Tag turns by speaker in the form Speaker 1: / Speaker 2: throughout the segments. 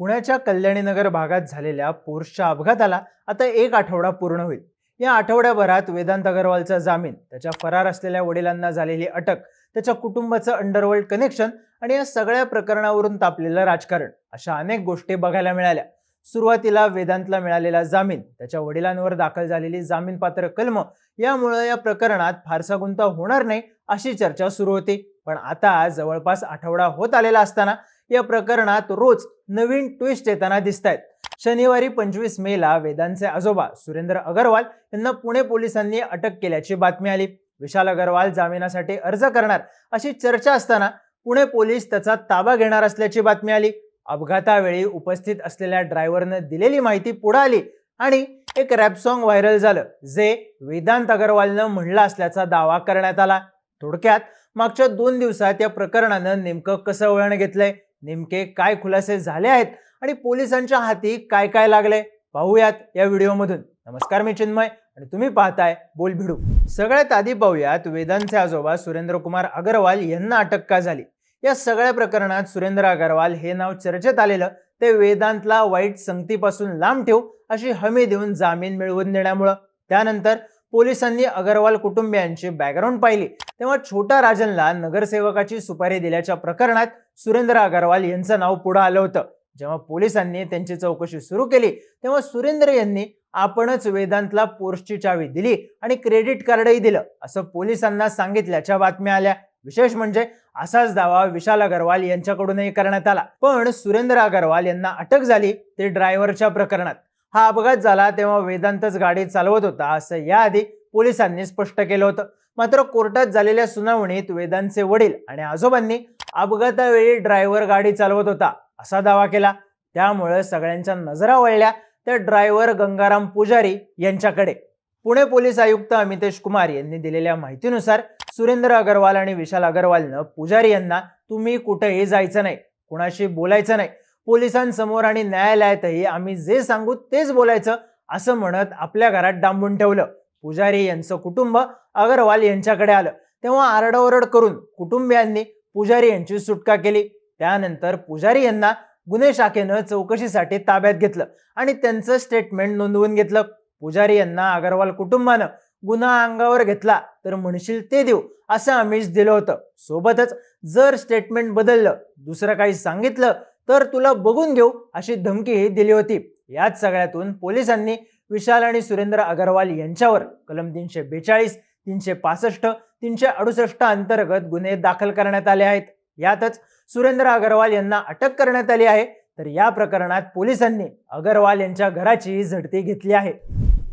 Speaker 1: पुण्याच्या कल्याणीनगर भागात झालेल्या पोर्सच्या अपघाताला आता एक आठवडा पूर्ण होईल. या आठवड्याभरात वेदांत अगरवालचा जामीन त्याच्या फरार असलेल्या वडिलांना झालेली अटक त्याच्या कुटुंबाचं अंडरवर्ल्ड कनेक्शन आणि या सगळ्या प्रकरणावरून तापलेलं राजकारण अशा अनेक गोष्टी बघायला मिळाल्या. सुरुवातीला वेदांतला मिळालेला जामीन त्याच्या वडिलांवर दाखल झालेली जामीनपात्र कलम यामुळे या प्रकरणात फारसा गुंता होणार नाही अशी चर्चा सुरू होती. पण आता जवळपास आठवडा होत आलेला असताना या प्रकरणात रोज नवीन ट्विस्ट येताना दिसत आहेत शनिवारी पंचवीस मेला वेदांचे आजोबा सुरेंद्र अगरवाल यांना पुणे पोलिसांनी अटक केल्याची बातमी आली. विशाल अगरवाल जामिनासाठी अर्ज करणार अशी चर्चा असताना पुणे पोलीस त्याचा ताबा घेणार असल्याची बातमी आली. अपघातावेळी उपस्थित असलेल्या ड्रायव्हरनं दिलेली माहिती पुढे आली आणि एक रॅप सॉन्ग व्हायरल झालं जे वेदांत अगरवालनं म्हणलं असल्याचा दावा करण्यात आला. थोडक्यात मागच्या दोन दिवसात या प्रकरणानं नेमकं कसं वळण घेतलंय? नेमके काय खुलासे झाले आहेत आणि पोलिसांच्या हाती काय काय लागले? पाहूयात या व्हिडिओमधून. नमस्कार मी चिन्मय आणि तुम्ही पाहताय बोल भिडू सगळ्यात आधी पाहूयात वेदांचे आजोबा सुरेंद्र कुमार अगरवाल यांना अटक का झाली? या सगळ्या प्रकरणात सुरेंद्र अगरवाल हे नाव चर्चेत आलेलं ते वेदांतला वाईट संगतीपासून लांब ठेवू अशी हमी देऊन जामीन मिळवून देण्यामुळं. त्यानंतर पोलिसांनी अगरवाल कुटुंबियांची बॅकग्राऊंड पाहिली. तेव्हा छोटा राजनला नगरसेवकाची सुपारी दिल्याच्या प्रकरणात सुरेंद्र अगरवाल यांचं नाव पुढे आलं होतं. जेव्हा पोलिसांनी त्यांची चौकशी सुरू केली तेव्हा सुरेंद्र यांनी आपणच वेदांतला पोर्सची चावी दिली आणि क्रेडिट कार्डही दिलं असं पोलिसांना सांगितल्याच्या बातम्या आल्या. विशेष म्हणजे असाच दावा विशाल अगरवाल यांच्याकडूनही करण्यात आला. पण सुरेंद्र अगरवाल यांना अटक झाली ते ड्रायव्हरच्या प्रकरणात. हा अपघात झाला तेव्हा वेदांतच गाडी चालवत होता असं याआधी पोलिसांनी स्पष्ट केलं होतं. मात्र कोर्टात झालेल्या सुनावणीत वेदांचे वडील आणि आजोबांनी अपघातावेळी ड्रायव्हर गाडी चालवत होता असा दावा केला. त्यामुळे सगळ्यांच्या नजरा वळल्या त्या ड्रायव्हर गंगाराम पुजारी यांच्याकडे. पुणे पोलीस आयुक्त अमितेश कुमार यांनी दिलेल्या माहितीनुसार सुरेंद्र अगरवाल आणि विशाल अगरवालनं पुजारी यांना तुम्ही कुठेही जायचं नाही कुणाशी बोलायचं नाही पोलिसांसमोर आणि न्यायालयातही आम्ही जे सांगू तेच बोलायचं असं म्हणत आपल्या घरात डांबून ठेवलं. पुजारी यांचं कुटुंब अगरवाल यांच्याकडे आलं. तेव्हा आरडाओरड करून कुटुंबियांनी पुजारी यांची सुटका केली. त्यानंतर पुजारी यांना गुन्हे शाखेनं चौकशीसाठी ताब्यात घेतलं आणि त्यांचं स्टेटमेंट नोंदवून घेतलं. पुजारी यांना अगरवाल कुटुंबानं गुन्हा अंगावर घेतला तर म्हणशील ते देऊ असं आमिष दिलं होतं. सोबतच जर स्टेटमेंट बदललं दुसरं काही सांगितलं तर तुला बघून घेऊ अशी धमकीही दिली होती. याच सगळ्यातून पोलिसांनी विशाल आणि सुरेंद्र अगरवाल यांच्यावर कलम तीनशे बेचाळीस तीनशे पासष्ट तीनशे अडुसष्ट अंतर्गत गुन्हे दाखल करण्यात आले आहेत. यातच सुरेंद्र अगरवाल यांना अटक करण्यात आली आहे. तर या प्रकरणात पोलिसांनी अगरवाल यांच्या घराची झडती घेतली आहे.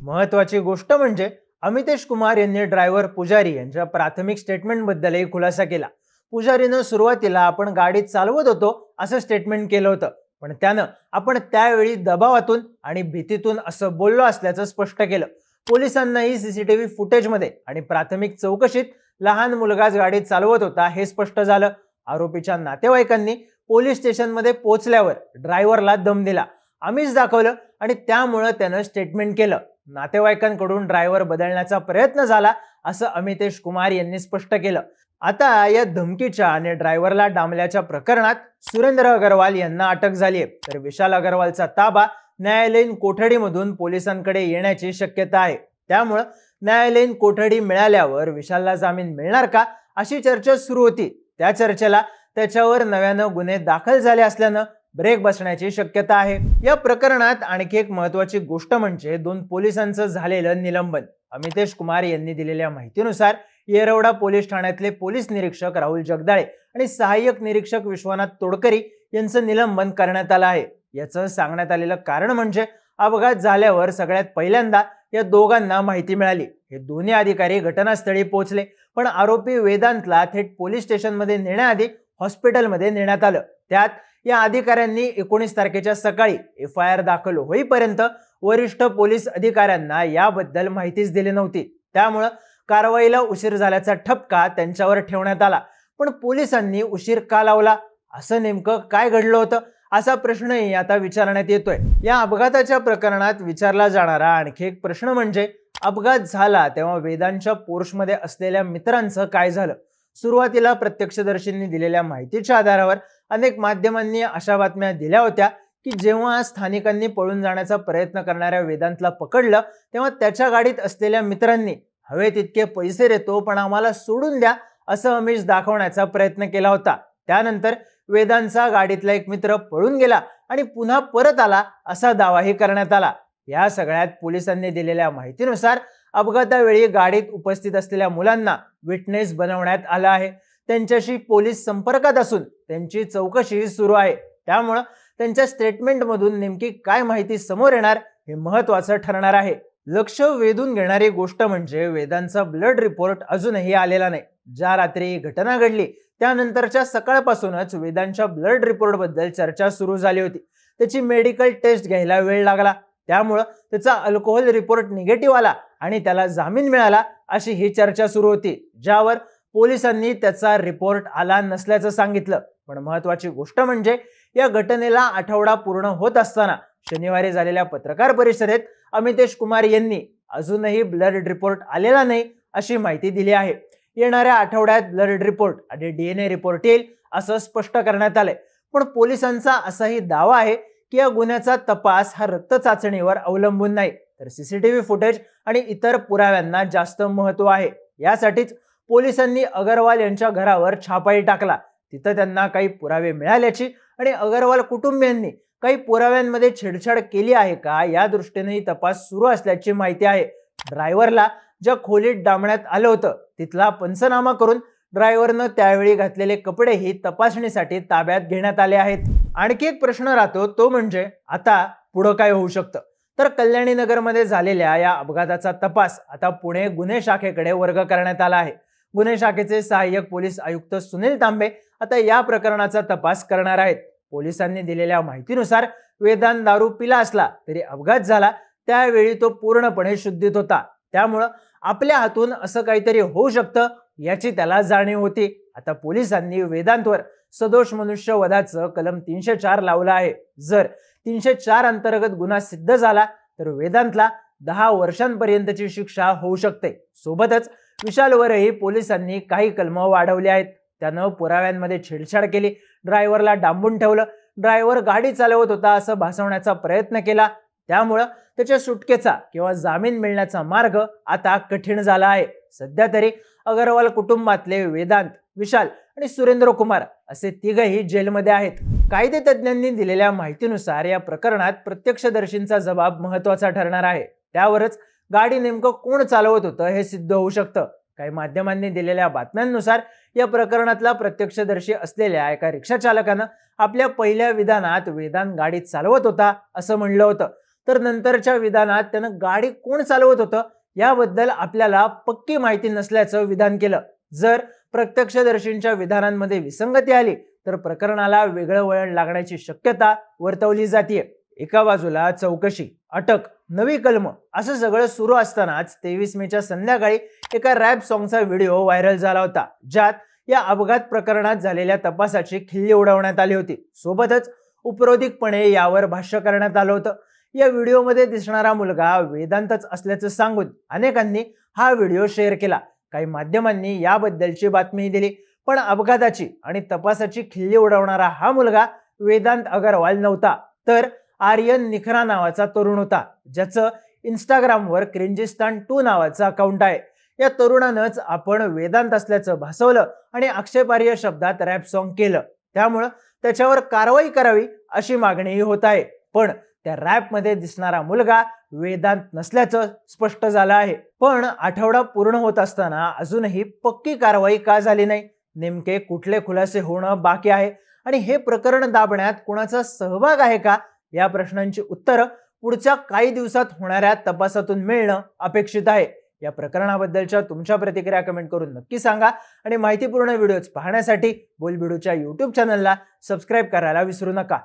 Speaker 1: महत्वाची गोष्ट म्हणजे अमितेश कुमार यांनी ड्रायव्हर पुजारी यांच्या प्राथमिक स्टेटमेंटबद्दलही खुलासा केला. पुजारीनं सुरुवातीला आपण गाडी चालवत होतो असं स्टेटमेंट केलं होतं. पण त्यानं आपण त्यावेळी दबावातून आणि भीतीतून असं बोललो असल्याचं स्पष्ट केलं. पोलिसांनाही सीसीटीव्ही फुटेजमध्ये आणि प्राथमिक चौकशीत लहान मुलगाच गाडी चालवत होता हे स्पष्ट झालं. आरोपीच्या नातेवाईकांनी पोलीस स्टेशनमध्ये पोहोचल्यावर ड्रायव्हरला दम दिला. आम्हीच दाखवलं आणि त्यामुळं त्यानं स्टेटमेंट केलं. नातेवाईकांकडून ड्रायव्हर बदलण्याचा प्रयत्न झाला असं अमितेश कुमार यांनी स्पष्ट केलं. आता या धमकीच्या आणि ड्रायव्हरला डांबल्याच्या प्रकरणात सुरेंद्र अगरवाल यांना अटक झाली आहे. तर विशाल अगरवालचा ताबा न्यायालयीन कोठडीमधून पोलिसांकडे येण्याची शक्यता आहे. त्यामुळं न्यायालयीन कोठडी मिळाल्यावर विशालला जामीन मिळणार का अशी चर्चा सुरू होती. त्या चर्चेला त्याच्यावर नव्यानं गुन्हे दाखल झाले असल्यानं ब्रेक बसण्याची शक्यता आहे. या प्रकरणात आणखी एक महत्वाची गोष्ट म्हणजे दोन पोलिसांचं झालेलं निलंबन. अमितेश कुमार यांनी दिलेल्या माहितीनुसार येरवडा पोलीस ठाण्यातले पोलीस निरीक्षक राहुल जगदाळे आणि सहाय्यक निरीक्षक विश्वनाथ तोडकरी यांचं निलंबन करण्यात आलं आहे. याचं सांगण्यात आलेलं कारण म्हणजे अपघात झाल्यावर सगळ्यात पहिल्यांदा या दोघांना माहिती मिळाली. हे दोन्ही अधिकारी घटनास्थळी पोहोचले पण आरोपी वेदांतला थेट पोलीस स्टेशनमध्ये नेण्याआधी हॉस्पिटलमध्ये नेण्यात आलं. त्यात या अधिकाऱ्यांनी एकोणीस तारखेच्या सकाळी एफ आय आर दाखल होईपर्यंत वरिष्ठ पोलीस अधिकाऱ्यांना याबद्दल माहितीच दिली नव्हती. त्यामुळं कारवाईला उशीर झाल्याचा ठपका त्यांच्यावर ठेवण्यात आला. पण पोलिसांनी उशीर का लावला? असं नेमकं काय घडलं होतं? असा प्रश्नही आता विचारण्यात येतोय. या अपघाताच्या प्रकरणात विचारला जाणारा आणखी एक प्रश्न म्हणजे अपघात झाला तेव्हा वेदांच्या पोर्शमध्ये असलेल्या मित्रांचं काय झालं? सुरुवातीला प्रत्यक्षदर्शींनी दिलेल्या माहितीच्या आधारावर अनेक माध्यमांनी अशा बातम्या दिल्या होत्या की जेव्हा स्थानिकांनी पळून जाण्याचा प्रयत्न करणाऱ्या वेदांतला पकडलं तेव्हा त्याच्या गाडीत असलेल्या मित्रांनी हवे तितके पैसे देतो पण आम्हाला सोडून द्या असं अमिष दाखवण्याचा प्रयत्न केला होता. त्यानंतर वेदांचा गाडीतला एक मित्र पळून गेला आणि पुन्हा परत आला असा दावाही करण्यात आला. या सगळ्यात पोलिसांनी दिलेल्या माहितीनुसार अपघातावेळी गाडीत उपस्थित असलेल्या मुलांना विटनेस बनवण्यात आलं आहे. त्यांच्याशी पोलीस संपर्कात असून त्यांची चौकशी सुरू आहे. त्यामुळं त्यांच्या स्टेटमेंटमधून नेमकी काय माहिती समोर येणार हे महत्वाचं ठरणार आहे. लक्ष वेधून घेणारी गोष्ट म्हणजे वेदांचा ब्लड रिपोर्ट अजूनही आलेला नाही. ज्या रात्री ही घटना घडली त्यानंतरच्या सकाळपासूनच वेदांच्या ब्लड रिपोर्टबद्दल चर्चा सुरू झाली होती. त्याची मेडिकल टेस्ट घ्यायला वेळ लागला. त्यामुळं त्याचा अल्कोहोल रिपोर्ट निगेटिव्ह आला आणि त्याला जामीन मिळाला अशी ही चर्चा सुरू होती ज्यावर पोलिसांनी त्याचा रिपोर्ट आला नसल्याचं सांगितलं. पण महत्वाची गोष्ट म्हणजे या घटनेला आठवडा पूर्ण होत असताना शनिवारी झालेल्या पत्रकार परिषदेत अमितेश कुमार यांनी अजूनही ब्लड रिपोर्ट आलेला नाही अशी माहिती दिली आहे. येणाऱ्या आठवड्यात ब्लड रिपोर्ट आणि डीएनए रिपोर्ट येईल असं स्पष्ट करण्यात आलंय. पण पोलिसांचा असाही दावा आहे की या गुन्ह्याचा तपास हा रक्त चाचणीवर अवलंबून नाही. तर सीसीटीव्ही फुटेज आणि इतर पुराव्यांना जास्त महत्त्व आहे. यासाठीच पोलिसांनी अगरवाल यांच्या घरावर छापाही टाकला. तिथं त्यांना काही पुरावे मिळाल्याची आणि अगरवाल कुटुंबियांनी काही पुराव्यांमध्ये छेडछाड केली आहे का? या दृष्टीनेही तपास सुरू असल्याची माहिती आहे. ड्रायव्हरला ज्या खोलीत डांबण्यात आलं होतं तिथला पंचनामा करून ड्रायव्हरनं त्यावेळी घातलेले कपडेही तपासणीसाठी ताब्यात घेण्यात आले आहेत. आणखी एक प्रश्न राहतो तो म्हणजे आता पुढं काय होऊ शकतं? तर कल्याणी नगरमध्ये झालेल्या या अपघाताचा तपास आता पुणे गुन्हे शाखेकडे वर्ग करण्यात आला आहे. गुन्हे शाखेचे सहाय्यक पोलीस आयुक्त सुनील तांबे आता या प्रकरणाचा तपास करणार आहेत. पोलिसांनी दिलेल्या माहितीनुसार वेदांत दारू पिला असला तरी अपघात झाला. त्यावेळी तो पूर्णपणे शुद्धीत होता. त्यामुळं आपल्या हातून असं काहीतरी होऊ शकतं याची त्याला जाणीव होती. आता पोलिसांनी वेदांतवर सदोष मनुष्यवधाचं कलम तीनशे चार लावलं आहे. जर तीनशे चार अंतर्गत गुन्हा सिद्ध झाला तर वेदांतला दहा वर्षांपर्यंतची शिक्षा होऊ शकते. सोबतच विशालवरही पोलिसांनी काही कलम वाढवली आहेत. त्यानं पुराव्यांमध्ये छेडछाड केली. ड्रायव्हरला डांबून ठेवलं. ड्रायव्हर गाडी चालवत होता असं भासवण्याचा प्रयत्न केला. त्यामुळं त्याच्या सुटकेचा किंवा जामीन मिळण्याचा मार्ग आता कठीण झाला आहे. सध्या तरी अगरवाल कुटुंबातले वेदांत विशाल आणि सुरेंद्र कुमार असे तिघही जेलमध्ये आहेत. कायदे तज्ज्ञांनी दिलेल्या माहितीनुसार या प्रकरणात प्रत्यक्षदर्शींचा जबाब महत्त्वाचा ठरणार आहे. त्यावरच गाडी नेमकं कोण चालवत होतं हे सिद्ध होऊ शकतं. काही माध्यमांनी दिलेल्या बातम्यांनुसार या प्रकरणातला प्रत्यक्षदर्शी असलेल्या एका रिक्षा चालकानं आपल्या पहिल्या विधानात वेदांत गाडी चालवत होता असं म्हणलं होतं. तर नंतरच्या विधानात त्यानं गाडी कोण चालवत होतं याबद्दल आपल्याला पक्की माहिती नसल्याचं विधान केलं. जर प्रत्यक्षदर्शींच्या विधानांमध्ये विसंगती आली तर प्रकरणाला वेगळं वळण लागण्याची शक्यता वर्तवली जाते एका बाजूला चौकशी अटक नवी कलम. असं सगळं सुरू असतानाच तेवीस मेच्या संध्याकाळी एका रॅप सॉंगचा व्हिडिओ व्हायरल झाला होता ज्यात या अपघात प्रकरणात झालेल्या तपासाची खिल्ली उडवण्यात आली होती. सोबतच उपरोधिकपणे यावर भाष्य करण्यात आलं होतं. या व्हिडिओमध्ये दिसणारा मुलगा वेदांतच असल्याचं सांगून अनेकांनी हा व्हिडिओ शेअर केला. काही माध्यमांनी याबद्दलची बातमीही दिली. पण अपघाताची आणि तपासाची खिल्ली उडवणारा हा मुलगा वेदांत अगरवाल नव्हता. तर आर्यन निखरा नावाचा तरुण होता ज्याचं इंस्टाग्रामवर क्रिंजिस्तान टू नावाचं अकाउंट आहे. या तरुणानंच आपण वेदांत असल्याचं भासवलं आणि आक्षेपार्ह शब्दात रॅप सॉन्ग केलं. त्यामुळं त्याच्यावर कारवाई करावी अशी मागणीही होत आहे. पण त्या रॅपमध्ये दिसणारा मुलगा वेदांत नसल्याचं स्पष्ट झालं आहे. पण आठवडा पूर्ण होत असताना अजूनही पक्की कारवाई का झाली नाही? नेमके कुठले खुलासे होणं बाकी आहे? आणि हे प्रकरण दाबण्यात कुणाचा सहभाग आहे का? या प्रश्नांची उत्तरं पुढच्या काही दिवसात होणाऱ्या तपासातून मिळणं अपेक्षित आहे. या प्रकरणाबद्दलच्या तुमच्या प्रतिक्रिया कमेंट करून नक्की सांगा आणि माहितीपूर्ण व्हिडिओज पाहण्यासाठी बोलबिडूच्या यूट्यूब चॅनलला सबस्क्राईब करायला विसरू नका.